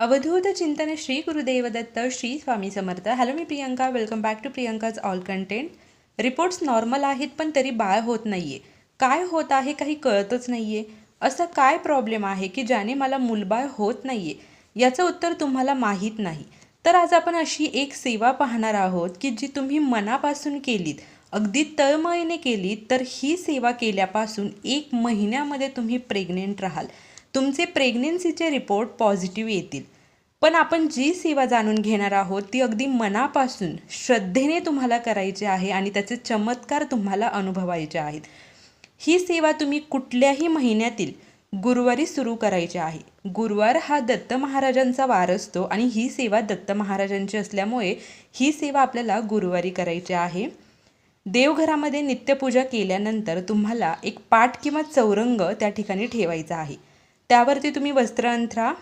अवधूत चिंतन Shri Gurudevdatta Shri Swami Samarth. Hello me Priyanka. Welcome back to Priyanka's all content reports normal आहेत पण तरी बाळ होत नाही आहे काय होत आहे काही कळतच नाही आहे असं काय प्रॉब्लेम आहे की ज्याने मला मुलबाळ होत नाही आहे याचं उत्तर तुम्हाला माहीत नाही. तर आज आपण अशी एक सेवा पाहणार आहोत की जी तुम्ही मनापासून केलीत अगदी तळमळीने केलीत तर ही सेवा केल्यापासून एक महिन्यामध्ये तुम्ही प्रेग्नेंट राहाल. तुमचे प्रेग्नेन्सीचे रिपोर्ट पॉझिटिव्ह येतील. पण आपण जी सेवा जाणून घेणार आहोत ती अगदी मनापासून श्रद्धेने तुम्हाला करायची आहे आणि त्याचे चमत्कार तुम्हाला अनुभवायचे आहेत. ही सेवा तुम्ही कुठल्याही महिन्यातील गुरुवारी सुरू करायची आहे. गुरुवार हा दत्त महाराजांचा वार असतो आणि ही सेवा दत्त महाराजांची असल्यामुळे ही सेवा आपल्याला गुरुवारी करायची आहे. देवघरामध्ये नित्यपूजा केल्यानंतर तुम्हाला एक पाठ किंवा चौरंग त्या ठिकाणी ठेवायचा आहे. त्यावरती तुम्ही वस्त्र अंथरा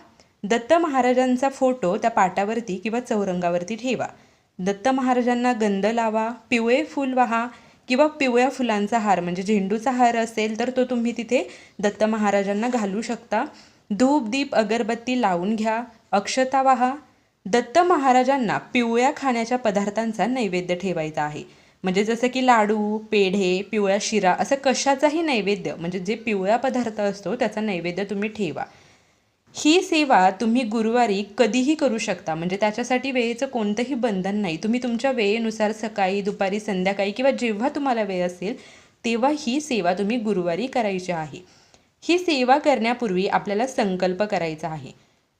दत्त महाराजांचा फोटो त्या पाटावरती किंवा चौरंगावरती ठेवा. दत्त महाराजांना गंध लावा पिवळे फूल वाहा किंवा पिवळ्या फुलांचा हार म्हणजे झेंडूचा हार असेल तर तो तुम्ही तिथे दत्त महाराजांना घालू शकता. धूप दीप अगरबत्ती लावून घ्या अक्षता वाहा. दत्त महाराजांना पिवळ्या खाण्याच्या पदार्थांचा नैवेद्य ठेवायचा आहे. म्हणजे जसं की लाडू पेढे पिवळ्या शिरा असं कशाचाही नैवेद्य म्हणजे जे पिवळा पदार्थ असतो त्याचा नैवेद्य तुम्ही ठेवा. ही सेवा तुम्ही गुरुवारी कधीही करू शकता म्हणजे त्याच्यासाठी वेळेचं कोणतंही बंधन नाही. तुम्ही तुमच्या वेळेनुसार सकाळी दुपारी संध्याकाळी किंवा जेव्हा तुम्हाला वेळ असेल तेव्हा ही सेवा तुम्ही गुरुवारी करायची आहे. ही सेवा करण्यापूर्वी आपल्याला संकल्प करायचा आहे.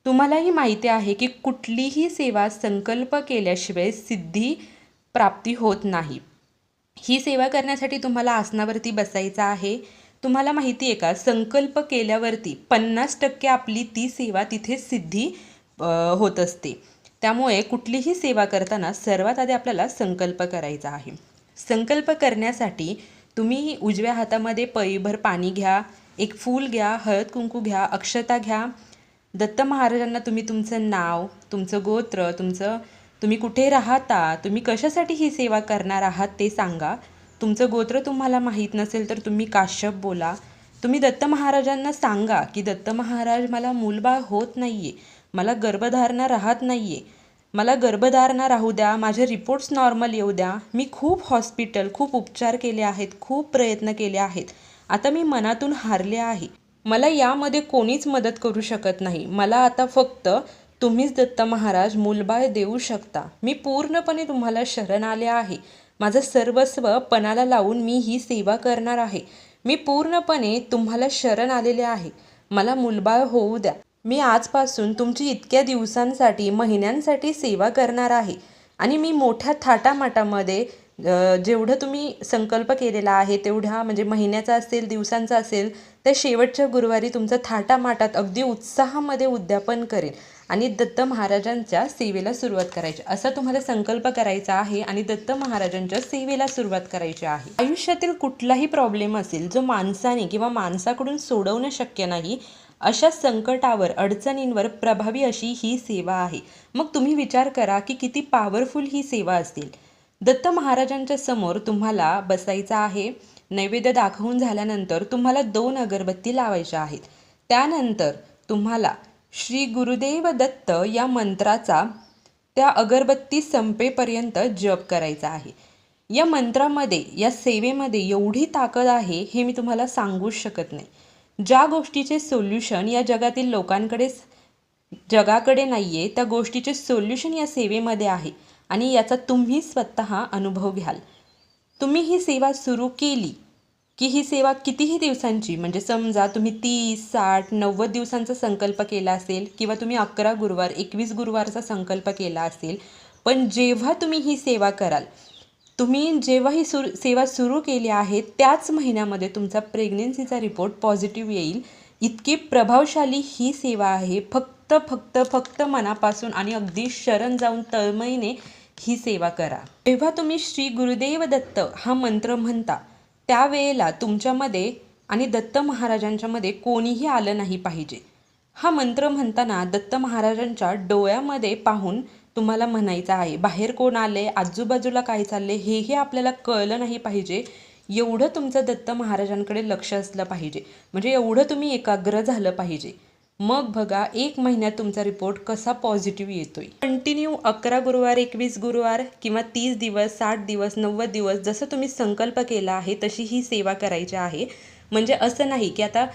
तुम्हालाही माहिती आहे की कुठलीही सेवा संकल्प केल्याशिवाय सिद्धी प्राप्ती होत नाही. ही सेवा करण्यासाठी तुम्हाला आसनावरती बसायचं आहे. तुम्हाला माहिती आहे का? संकल्प केल्यावरती पन्नास टक्के आपली ती सेवा तिथे सिद्धी होत असते. त्यामुळे कुठलीही सेवा करताना सर्वात आधी आपल्याला संकल्प करायचा आहे. संकल्प करण्यासाठी तुम्ही उजव्या हातामध्ये पळीभर पाणी घ्या एक फूल घ्या हळद कुंकू घ्या अक्षता घ्या. दत्त महाराजांना तुम्ही तुमचं नाव तुमचं गोत्र तुमचं तुम्ही कुठे राहता? तुम्ही कशासाठी ही सेवा करणार आहात ते सांगा. तुमचं गोत्र तुम्हाला माहीत नसेल तर तुम्ही काश्यप बोला. तुम्ही दत्त महाराजांना सांगा की दत्त महाराज मला मूलबाळ होत नाही आहे मला गर्भधारणा राहत नाही आहे मला गर्भधारणा राहू द्या. माझे रिपोर्ट्स नॉर्मल येऊ द्या. मी खूप हॉस्पिटल खूप उपचार केले आहेत खूप प्रयत्न केले आहेत. आता मी मनातून हारले आहे. मला यामध्ये कोणीच मदत करू शकत नाही. मला आता फक्त तुम्हीच दत्त महाराज मूलबाळ देऊ शकता. मी पूर्णपणे तुम्हाला शरण आले आहे. माझं सर्वस्व पणाला लावून मी ही सेवा करणार आहे. मी पूर्णपणे तुम्हाला शरण आलेले आहे. मला मूलबाळ होऊ द्या. मी आजपासून तुमची इतक्या दिवसांसाठी महिन्यांसाठी सेवा करणार आहे. आणि मी मोठ्या थाटामाटामध्ये जेवढं तुम्ही संकल्प केलेला आहे तेवढ्या म्हणजे महिन्याचा असेल दिवसांचा असेल त्या शेवटच्या गुरुवारी तुमचं थाटामाटात अगदी उत्साहामध्ये उद्यापन करेन. आणि दत्त महाराजांच्या सेवेला सुरुवात करायची. असा तुम्हाला संकल्प करायचा आहे आणि दत्त महाराजांच्या सेवेला सुरुवात करायची आहे. आयुष्यातील कुठलाही प्रॉब्लेम असेल जो माणसाने किंवा माणसाकडून सोडवणं शक्य नाही अशा संकटावर अडचणींवर प्रभावी अशी ही सेवा आहे. मग तुम्ही विचार करा की किती पॉवरफुल ही सेवा असतील. दत्त महाराजांच्या समोर तुम्हाला बसायचं आहे. नैवेद्य दाखवून झाल्यानंतर तुम्हाला दोन अगरबत्ती लावायच्या आहेत. त्यानंतर तुम्हाला श्री गुरुदेव दत्त या मंत्राचा त्या अगरबत्ती संपेपर्यंत जप करायचा आहे. या मंत्रामध्ये या सेवेमध्ये एवढी ताकद आहे हे मी तुम्हाला सांगूच शकत नाही. ज्या गोष्टीचे सोल्युशन या जगातील लोकांकडे जगाकडे नाही आहे त्या गोष्टीचे सोल्युशन या सेवेमध्ये आहे आणि याचा तुम्ही स्वतः अनुभव घ्याल. तुम्ही ही सेवा सुरू केली की ही सेवा कितीही दिवसांची म्हणजे समजा तुम्ही तीस साठ नव्वद दिवसांचा संकल्प केला असेल किंवा तुम्ही अकरा गुरुवार एकवीस गुरुवारचा संकल्प केला असेल पण जेव्हा तुम्ही ही सेवा कराल तुम्ही जेव्हा ही सुरू सेवा सुरू केली आहे त्याच महिन्यामध्ये तुमचा प्रेग्नेन्सीचा रिपोर्ट पॉझिटिव्ह येईल. इतकी प्रभावशाली ही सेवा आहे. फक्त फक्त फक्त मनापासून आणि अगदी शरण जाऊन तळमळीने ही सेवा करा. जेव्हा तुम्ही श्री गुरुदेव दत्त हा मंत्र म्हणता त्यावेळेला तुमच्यामध्ये आणि दत्त महाराजांच्यामध्ये कोणीही आलं नाही पाहिजे. हा मंत्र म्हणताना दत्त महाराजांच्या डोळ्यामध्ये पाहून तुम्हाला म्हणायचं आहे बाहेर कोण आले आजूबाजूला काय चालले हेही आपल्याला कळलं नाही पाहिजे. एवढं तुमचं दत्त महाराजांकडे लक्ष असलं पाहिजे. म्हणजे एवढं तुम्ही एकाग्र झालं पाहिजे. मग बघा एक महिन्यात तुमचा रिपोर्ट कसा पॉझिटिव्ह येतोय. कंटिन्यू अकरा गुरुवार एकवीस गुरुवार किंवा तीस दिवस साठ दिवस नव्वद दिवस जसं तुम्ही संकल्प केला आहे तशी ही सेवा करायची आहे. म्हणजे असं नाही की आता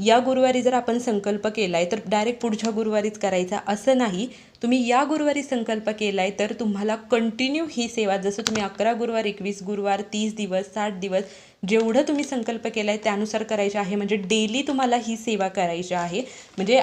या गुरुवारी जर आपण संकल्प केला आहे तर डायरेक्ट पुढच्या गुरुवारीच करायचा असं नाही. तुम्ही या गुरुवारी संकल्प केला आहे तर तुम्हाला कंटिन्यू ही सेवा जसं तुम्ही अकरा गुरुवार एकवीस गुरुवार तीस दिवस साठ दिवस जेवढं तुम्ही संकल्प केला आहे त्यानुसार करायचे आहे. म्हणजे डेली तुम्हाला ही सेवा करायची आहे. म्हणजे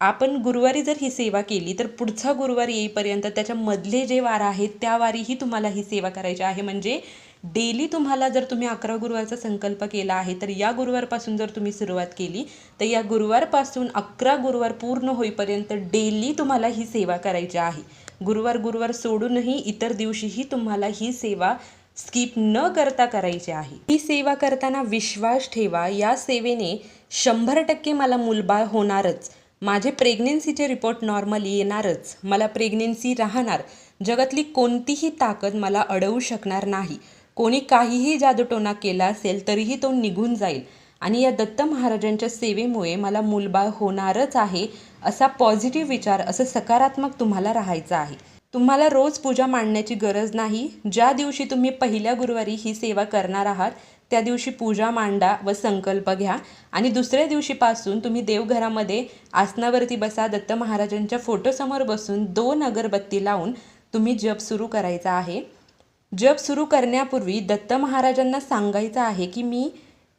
आपण गुरुवारी जर ही सेवा केली तर पुढचा गुरुवार येईपर्यंत त्याच्यामधले जे वार आहेत त्या वारीही तुम्हाला ही सेवा करायची आहे. म्हणजे डेली तुम्हाला जर तुम्ही अकरा गुरुवारचा संकल्प केला आहे तर या गुरुवारपासून जर तुम्ही सुरुवात केली तर या गुरुवारपासून अकरा गुरुवार पूर्ण होईपर्यंत डेली तुम्हाला ही सेवा करायची आहे. गुरुवार गुरुवार सोडूनही इतर दिवशीही तुम्हाला ही सेवा स्किप न करता करायची आहे. ही सेवा करताना विश्वास ठेवा या सेवेने शंभर टक्के मला मुलबाळ होणारच. माझे प्रेग्नेन्सीचे रिपोर्ट नॉर्मल येणारच. मला प्रेग्नेन्सी राहणार. जगातली कोणतीही ताकद मला अडवू शकणार नाही. कोणी काहीही जादूटोना केला असेल तरीही तो निघून जाईल. आणि या दत्त महाराजांच्या सेवेमुळे मला मूलबाळ होणारच आहे असा पॉझिटिव्ह विचार असं सकारात्मक तुम्हाला राहायचं आहे. तुम्हाला रोज पूजा मांडण्याची गरज नाही. ज्या दिवशी तुम्ही पहिल्या गुरुवारी ही सेवा करणार आहात त्या दिवशी पूजा मांडा व संकल्प घ्या. आणि दुसऱ्या दिवशीपासून तुम्ही देवघरामध्ये आसनावरती बसा दत्त महाराजांच्या फोटोसमोर बसून दोन अगरबत्ती लावून तुम्ही जप सुरू करायचा आहे. जप सुरू करण्यापूर्वी दत्त महाराजांना सांगायचं आहे की मी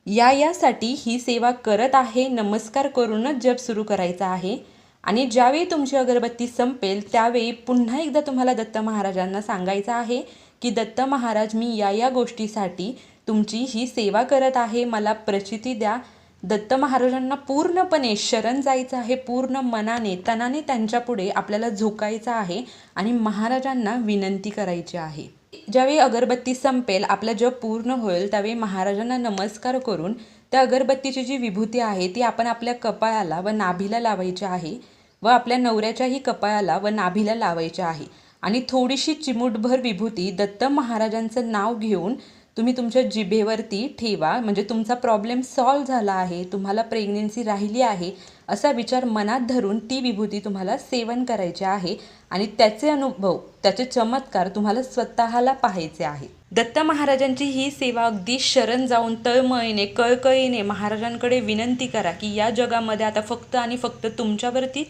या यासाठी ही सेवा करत आहे नमस्कार करूनच जप सुरू करायचा आहे. आणि ज्यावेळी तुमची अगरबत्ती संपेल त्यावेळी पुन्हा एकदा तुम्हाला दत्त महाराजांना सांगायचं आहे की दत्त महाराज मी या या गोष्टीसाठी तुमची ही सेवा करत आहे. मला प्रचिती द्या. दत्त महाराजांना पूर्णपणे शरण जायचं आहे. पूर्ण मनाने तनाने त्यांच्यापुढे आपल्याला झोकायचं आहे आणि महाराजांना विनंती करायची आहे. ज्यावेळी अगरबत्ती संपेल आपला जप पूर्ण होईल त्यावेळी महाराजांना नमस्कार करून त्या अगरबत्तीची जी विभूती आहे ती आपण आपल्या कपाळाला व नाभीला लावायची आहे व आपल्या नवऱ्याच्याही कपाळाला व नाभीला लावायची आहे. आणि थोडीशी चिमूटभर विभूती दत्त महाराजांचं नाव घेऊन तुम्ही तुमच्या जिभेवरती ठेवा. म्हणजे तुमचा प्रॉब्लेम सॉल्व झाला आहे तुम्हाला प्रेग्नेन्सी राहिली आहे असा विचार मनात धरून ती विभूती तुम्हाला सेवन करायची आहे आणि त्याचे अनुभव त्याचे चमत्कार तुम्हाला स्वतःला पाहायचे आहे. दत्त महाराजांची ही सेवा अगदी शरण जाऊन तळमळीने कळकळीने महाराजांकडे विनंती करा की या जगामध्ये आता फक्त आणि फक्त तुमच्यावरती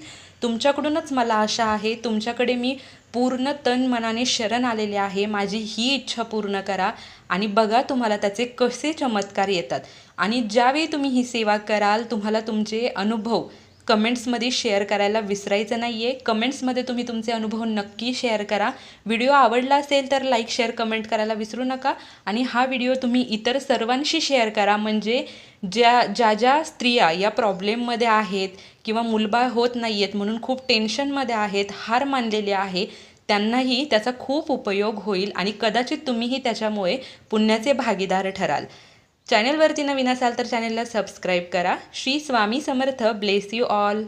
तुमच्याकडूनच मला आशा आहे तुमच्याकडे मी पूर्ण तन मनाने शरण आलेले आहे. माझी ही इच्छा पूर्ण करा आणि बघा तुम्हाला त्याचे कसे चमत्कार येतात. आणि ज्यावेळी तुम्ही ही सेवा कराल तुम्हाला तुमचे अनुभव कमेंट्समध्ये शेअर करायला विसरायचं नाही आहे कमेंट्समध्ये तुम्ही तुमचे अनुभव नक्की शेअर करा. व्हिडिओ आवडला असेल तर लाईक शेअर कमेंट करायला विसरू नका. आणि हा व्हिडिओ तुम्ही इतर सर्वांशी शेअर करा. म्हणजे ज्या ज्या ज्या स्त्रिया या प्रॉब्लेममध्ये आहेत किंवा मुलबाळ होत नाही आहेत म्हणून खूप टेन्शनमध्ये आहेत हार मानलेले आहे त्यांनाही त्याचा खूप उपयोग होईल आणि कदाचित तुम्हीही त्याच्यामुळे पुण्याचे भागीदार ठराल. चॅनेलवरती नवीन असाल तर चॅनेलला सबस्क्राईब करा. Shri Swami Samarth bless you all